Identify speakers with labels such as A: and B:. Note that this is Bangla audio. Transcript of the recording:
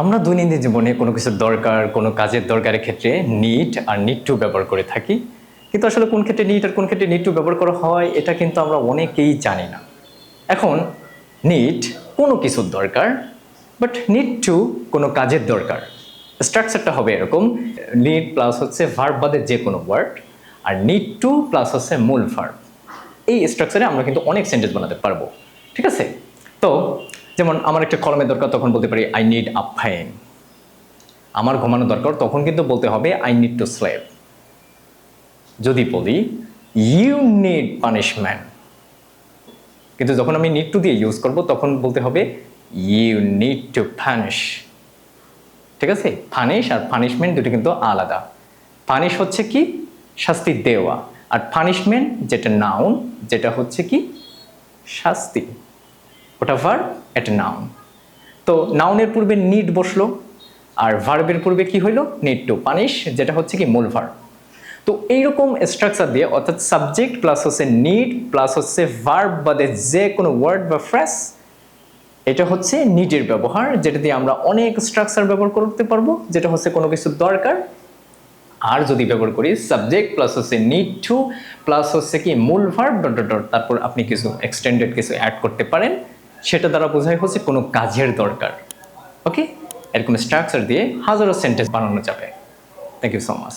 A: আমরা দৈনন্দিন জীবনে কোনো কিছুর দরকার, কোনো কাজের দরকারের ক্ষেত্রে নিট আর নিট টু ব্যবহার করে থাকি। কিন্তু আসলে কোন ক্ষেত্রে নিট আর কোন ক্ষেত্রে নিট টু ব্যবহার করা হয়, এটা কিন্তু আমরা অনেকেই জানি না। এখন নিট কোনো কিছুর দরকার বাট নিট টু কোনো কাজের দরকার। স্ট্রাকচারটা হবে এরকম নিট প্লাস হচ্ছে ভার্ব বাদে যে কোনো ওয়ার্ড আর নিট টু প্লাস হচ্ছে মূল ভার্ব এই স্ট্রাকচারে আমরা কিন্তু অনেক সেন্টেন্স বানাতে পারব, ঠিক আছে? তো যেমন আমার একটা কলমের দরকার, তখন বলতে পারি আই নিড আপ ফাইন আমার ঘুমানো দরকার, তখন কিন্তু বলতে হবে আই নিড টু স্লেভ যদি বলি ইউ নিড পানিশমেন্ট কিন্তু যখন আমি নিড টু দিয়ে ইউজ করব, তখন বলতে হবে ইউ নিড টু পানিশ ঠিক আছে? পানিশ আর পানিশমেন্ট দুটো কিন্তু আলাদা। পানিশ হচ্ছে কি? শাস্তি দেওয়া। আর পানিশমেন্ট যেটা নাউন যেটা হচ্ছে কি? শাস্তি। ওটা ভার্ব এটা নাউন তো নাউনের পূর্বে নিড বসল, আর ভার্বের পূর্বে কি হইল? নিড টু পানিশ যেটা হচ্ছে কি মূল ভার্ব তো এইরকম স্ট্রাকচার দিয়ে, অর্থাৎ সাবজেক্ট প্লাস হচ্ছে নিড প্লাস হচ্ছে ভার্ব বাদে যে কোনো ওয়ার্ড বা ফ্রেস এটা হচ্ছে নিডের ব্যবহার, যেটা দিয়ে আমরা অনেক স্ট্রাকচার ব্যবহার করতে পারব, যেটা হচ্ছে কোনো কিছু দরকার। আর যদি ব্যবহার করি সাবজেক্ট প্লাস হচ্ছে নিড টু প্লাস হচ্ছে কি মূল ভার্ব ডট ডট তারপর আপনি কিছু এক্সটেন্ডেড কিছু অ্যাড করতে পারেন। সেটা দ্বারা বোঝায় হচ্ছে কোনো কাজের দরকার। ওকে এরকম স্ট্রাকচার দিয়ে হাজারো সেন্টেন্স বানানো যাবে। Thank you so much